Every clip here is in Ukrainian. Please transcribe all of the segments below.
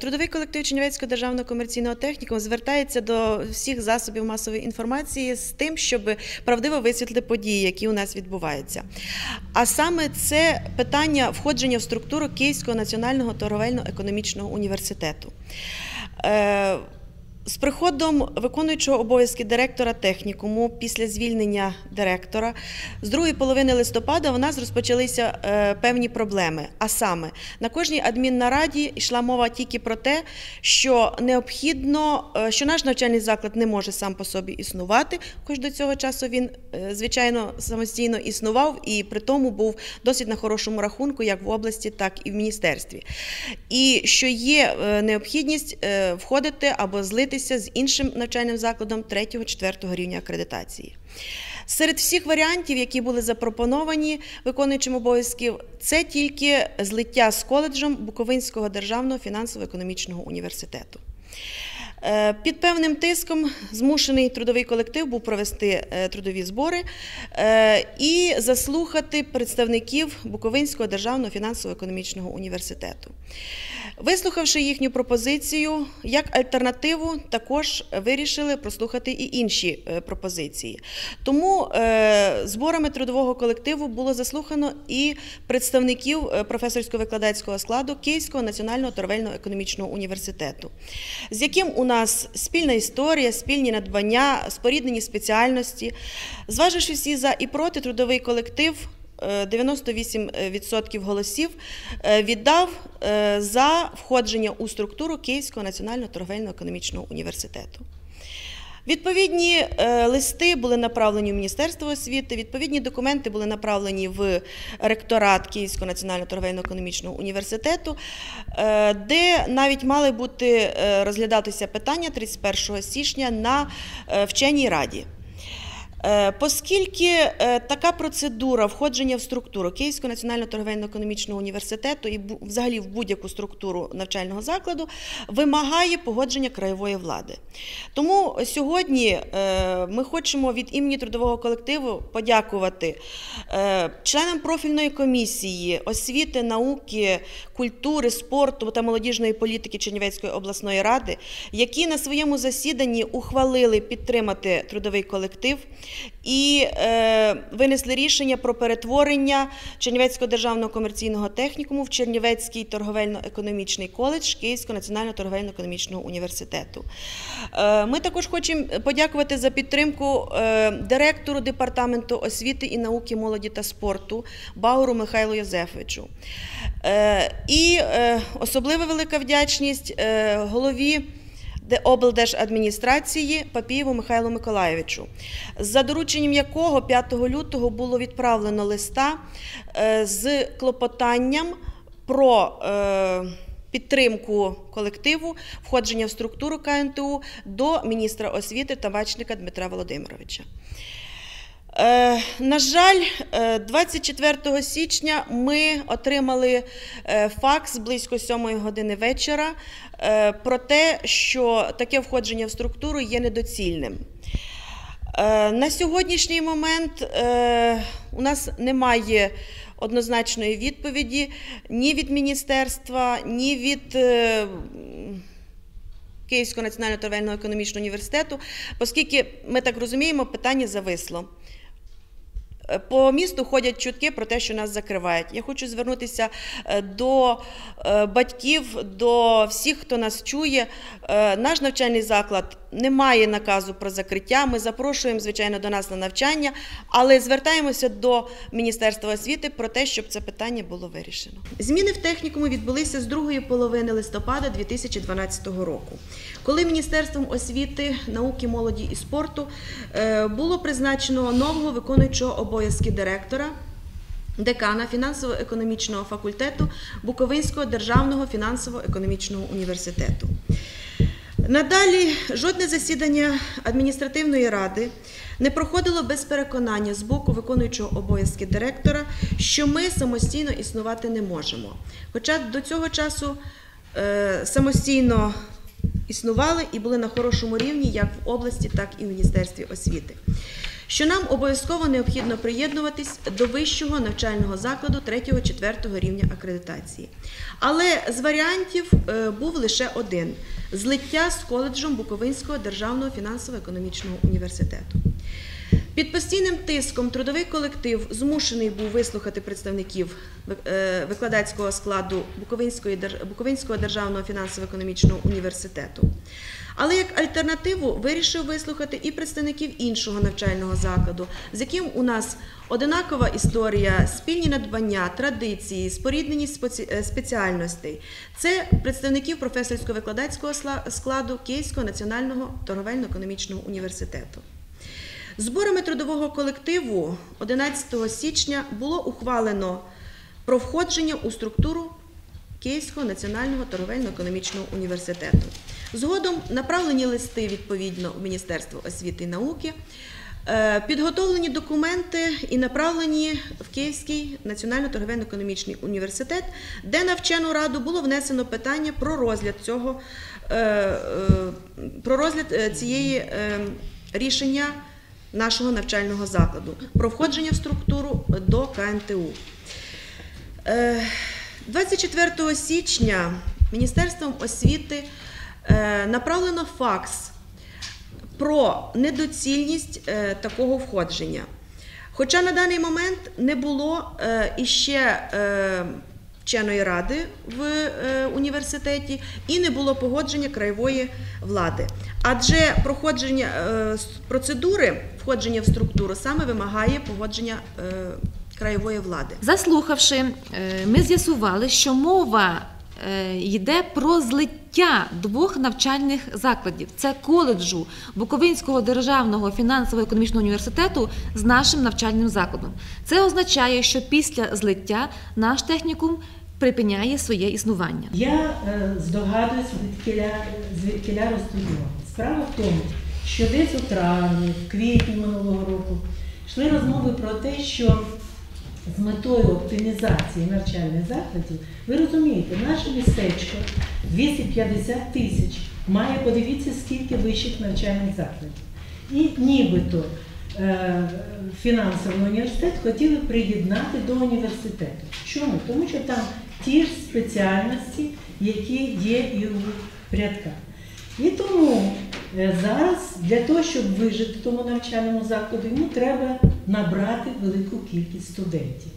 Трудовий колектив Чернівецького державного комерційного технікуму звертається до всіх засобів масової інформації з тим, щоб правдиво висвітлити події, які у нас відбуваються. А саме це питання входження в структуру Київського національного торговельно-економічного університету. З приходом виконуючого обов'язки директора технікуму після звільнення директора з другої половини листопада у нас розпочалися е, певні проблеми. А саме на кожній адміннараді йшла мова тільки про те, що необхідно, е, що наш навчальний заклад не може сам по собі існувати, хоч до цього часу він е, звичайно самостійно існував і при тому був досить на хорошому рахунку, як в області, так і в міністерстві. І що є необхідність входити або злитися з іншим навчальним закладом 3-4 рівня акредитації. Серед всіх варіантів, які були запропоновані виконуючим обов'язків, це тільки злиття з коледжем Буковинського державного фінансово-економічного університету. Е, Під певним тиском змушений трудовий колектив був провести е, трудові збори е, і заслухати представників Буковинського державного фінансово-економічного університету. Вислухавши їхню пропозицію, як альтернативу, також вирішили прослухати і інші пропозиції. Тому зборами трудового колективу було заслухано і представників професорсько-викладацького складу Київського національного торговельно-економічного університету, з яким у нас спільна історія, спільні надбання, споріднені спеціальності. Зваживши всі за і проти, трудовий колектив. е, 98% голосів е, віддав е, за входження у структуру Київського національного торговельно-економічного університету. Відповідні е, листи були направлені в Міністерство освіти, відповідні документи були направлені в ректорат Київського національного торговельно-економічного університету, е, де навіть мали бути е, розглядатися питання 31 січня на вченій раді. Е, Оскільки е, така процедура входження в структуру Київського національного торговельно-економічного університету і взагалі в будь-яку структуру навчального закладу вимагає погодження краєвої влади. Тому сьогодні е, ми хочемо від імені трудового колективу подякувати членам профільної комісії освіти, науки, культури, спорту та молодіжної політики Чернівецької обласної ради, які на своєму засіданні ухвалили підтримати трудовий колектив і е, винесли рішення про перетворення Чернівецького державного комерційного технікуму в Чернівецький торговельно-економічний коледж Київського національного торговельно-економічного університету. Е, ми також хочемо подякувати за підтримку е, директору департаменту освіти і науки, молоді та спорту Бауру Михайлу Йозефовичу. Е, і е, особливо велика вдячність е, голові. Де- облдержадміністрації Папієву Михайлу Миколаєвичу, за дорученням якого 5 лютого було відправлено листа е, з клопотанням про е, підтримку колективу, входження в структуру КНТУ до міністра освіти Табачника Дмитра Володимировича. Е, На жаль, е, 24 січня ми отримали е, факс близько 7 години вечора е, про те, що таке входження в структуру є недоцільним. Е, На сьогоднішній момент е, у нас немає однозначної відповіді ні від міністерства, ні від е, Київського національного торговельного економічного університету, оскільки ми так розуміємо, питання зависло. Е, По місту ходять чутки про те, що нас закривають. Я хочу звернутися е, до е, батьків, до всіх, хто нас чує. Наш навчальний заклад не має наказу про закриття. Ми запрошуємо, звичайно, до нас на навчання, але звертаємося до Міністерства освіти про те, щоб це питання було вирішено. Зміни в технікуму відбулися з другої половини листопада 2012 року, коли Міністерством освіти, науки, молоді і спорту було призначено нового виконуючого обов'язки директора. Декана фінансово-економічного факультету Буковинського державного фінансово-економічного університету. Надалі жодне засідання адміністративної ради не проходило без переконання з боку виконуючого обов'язки директора, що ми самостійно існувати не можемо. Хоча до цього часу е, самостійно існували і були на хорошому рівні як в області, так і в Міністерстві освіти. Що нам обов'язково необхідно приєднуватись до вищого навчального закладу 3-4 рівня акредитації. Але з варіантів е, був лише один злиття з коледжем Буковинського державного фінансово-економічного університету. Під постійним тиском трудовий колектив змушений був вислухати представників е, викладацького складу Буковинського державного фінансово-економічного університету. Але як альтернативу вирішив вислухати і представників іншого навчального закладу, з яким у нас одинакова історія, спільні надбання, традиції, спорідненість е, спеціальностей. Це представників професорсько-викладацького складу Київського національного торговельно-економічного університету. Зборами трудового колективу 11 січня було ухвалено про входження у структуру Київського національного торговельно-економічного університету. Згодом направлені листи відповідно в Міністерство освіти і науки, е, підготовлені документи і направлені в Київський національний торговельно-економічний університет, де на вчену раду було внесено питання про розгляд цього е, е, про розгляд цієї рішення нашого навчального закладу про входження в структуру до КНТУ. Е, 24 січня Міністерством освіти е, направлено факс про недоцільність е, такого входження. Хоча на даний момент не було е, іще е, вченої ради в е, університеті і не було погодження краєвої влади. Адже проходження е, процедури входження в структуру саме вимагає погодження е, краєвої влади. Заслухавши, ми з'ясували, що мова йде про злиття двох навчальних закладів: це коледжу Буковинського державного фінансово-економічного університету з нашим навчальним закладом. Це означає, що після злиття наш технікум припиняє своє існування. Я е, здогадуюсь, звідкиля, звідкиля ростуть. Справа в тому, що десь у травні, в квітні минулого року йшли розмови про те, що з метою оптимізації навчальних закладів, ви розумієте, наше містечко 250 тисяч має, подивіться, скільки вищих навчальних закладів. І нібито е, фінансовий університет хотіли приєднати до університету. Чому? Тому що там ті ж спеціальності, які є і у рядках. І тому зараз для того, щоб вижити в тому навчальному закладу, йому треба набрати велику кількість студентів.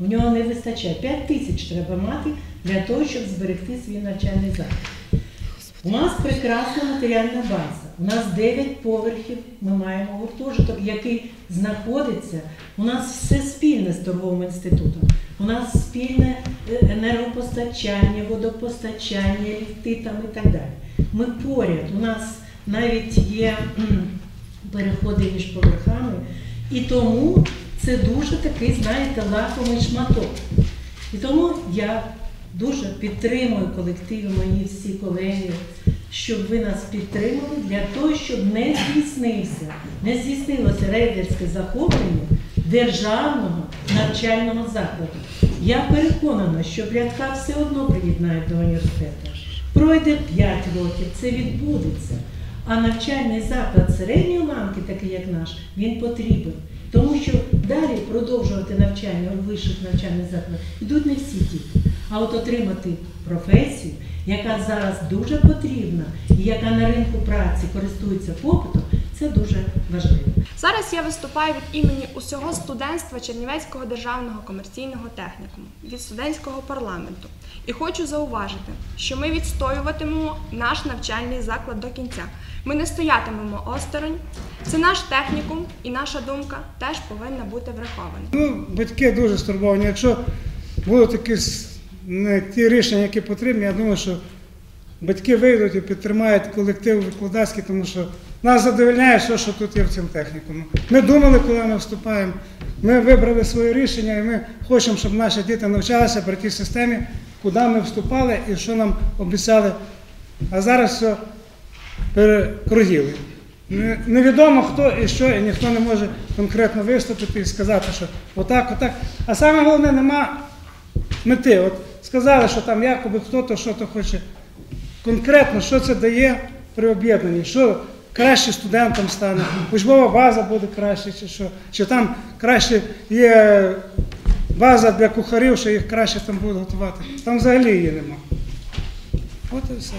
У нього не вистачає 5 тисяч треба мати для того, щоб зберегти свій навчальний заклад. У нас прекрасна матеріальна база. У нас 9 поверхів. Ми маємо гуртожиток, який знаходиться. У нас все спільне з торговим інститутом. У нас спільне е, енергопостачання, водопостачання, ліфти там і так далі. Ми поряд. У нас навіть є переходи між поверхами. І тому це дуже такий, знаєте, лакомий шматок. І тому я дуже підтримую колектив, мої всі колеги, щоб ви нас підтримали для того, щоб не здійснився, не здійснилося рейдерське захоплення державного навчального закладу. Я переконана, що Брядка все одно приєднають до університету. Пройде 5 років, це відбудеться. А навчальний заклад середньої ланки, такий як наш, він потрібен. Тому що далі продовжувати навчання у вищих навчальних закладах йдуть не всі діти. А от отримати професію, яка зараз дуже потрібна і яка на ринку праці користується попитом, це дуже важливо. Зараз я виступаю від імені усього студентства Чернівецького державного комерційного технікуму від студентського парламенту. І хочу зауважити, що ми відстоюватимемо наш навчальний заклад до кінця. Ми не стоятимемо осторонь. Це наш технікум, і наша думка теж повинна бути врахована. Ну, батьки дуже стурбовані. Якщо будуть такі не ті рішення, які потрібні, я думаю, що батьки вийдуть і підтримають колектив викладацький, тому що нас задовольняє все, що тут є в цьому технікумі. Ми думали, коли ми вступаємо. Ми вибрали своє рішення, і ми хочемо, щоб наші діти навчалися при тій системі, куди ми вступали і що нам обіцяли. А зараз все перекрутили. Невідомо хто і що, і ніхто не може конкретно виступити і сказати, що отак, отак. А саме головне, нема мети. От сказали, що там якоби хто-то що-то хоче. Конкретно, що це дає при об'єднанні, що краще студентам стане, учбова база буде краще, чи що, чи там краще є база для кухарів, що їх краще там будуть готувати. Там взагалі її нема. От і все.